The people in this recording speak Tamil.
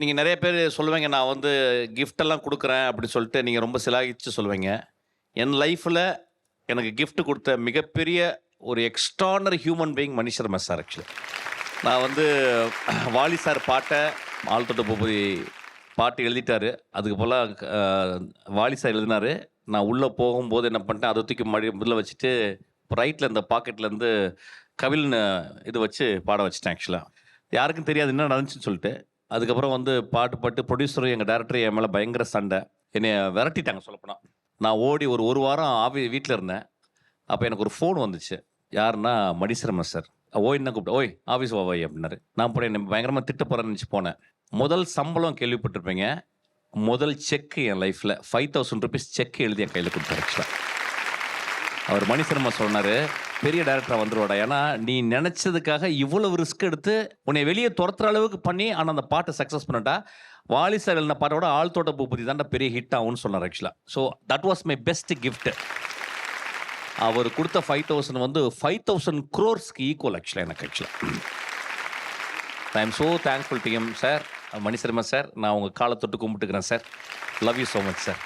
நீங்கள் நிறைய பேர் சொல்லுவீங்க நான் வந்து கிஃப்டெல்லாம் கொடுக்குறேன் அப்படி சொல்லிட்டு நீங்கள் ரொம்ப சிலாகிச்சு சொல்லுவீங்க. என் லைஃப்பில் எனக்கு கிஃப்ட் கொடுத்த மிகப்பெரிய ஒரு எக்ஸ்ட்ரானர் ஹியூமன் பீயிங் மனுஷர் மெஸ் சார் ஆக்சுவலி நான் வந்து வாலி சார் பாட்டை ஆழ்த்தொட்ட பூபதி பாட்டு எழுதிட்டாரு. அதுக்கு போல் வாலி சார் எழுதினாரு. நான் உள்ளே போகும்போது என்ன பண்ணிட்டேன் அதை தூக்கி மடி முதல்ல வச்சுட்டு ரைட்டில் இந்த பாக்கெட்லேருந்து கவில்னு இது வச்சு பாட வச்சுட்டேன் ஆக்சுவலாக யாருக்கும் தெரியாது என்ன நடந்துச்சுன்னு சொல்லிட்டு. அதுக்கப்புறம் வந்து பாட்டு பாட்டு ப்ரொடியூசரும் எங்கள் டேரக்டர் என் மேலே பயங்கர சண்டை. என்னை விரட்டிட்டாங்க சொல்லப்போனால் நான் ஓடி ஒரு ஒரு வாரம் ஆவி வீட்டில் இருந்தேன். அப்போ எனக்கு ஒரு ஃபோன் வந்துச்சு. யாருன்னா மடிசிரமன் சார் ஓய் என்ன கூப்பிட்டு? ஓய் ஆஃபீஸ் ஓவை அப்படின்னாரு. நான் போனேன் என்னை பயங்கரமாக திட்ட போகிறேன்னு நினச்சி போனேன். முதல் சம்பளம் கேள்விப்பட்டிருப்பீங்க. முதல் செக் என் லைஃப்பில் ஃபைவ் தௌசண்ட் ருபீஸ் செக் எழுதி என் கையில் கொடுத்தாரு அவர் மணிசர்மா சொன்னார் பெரிய டேரக்டராக வந்துருவாடா. ஏன்னா நீ நினச்சதுக்காக இவ்வளவு ரிஸ்க் எடுத்து உன்னை வெளியே துரத்துற அளவுக்கு பண்ணி ஆனால் அந்த பாட்டை சக்ஸஸ் பண்ணட்டா வாலி சார் எழுதின பாட்டோட ஆள் தோட்ட பூபதி தான் பெரிய ஹிட் ஆகும்னு சொன்னார் ஆக்சுவலாக so that was my best gift அவர் கொடுத்த ஃபைவ் தௌசண்ட் வந்து ஃபைவ் தௌசண்ட் க்ரோர்ஸ்க்கு ஈக்குவல் ஆக்சுவலாக எனக்கு ஆக்சுவலாக I am so thankful to M sir Manisharma sir நான் உங்கள் காலை தொட்டு கும்பிட்டுக்கிறேன் sir love you so much sir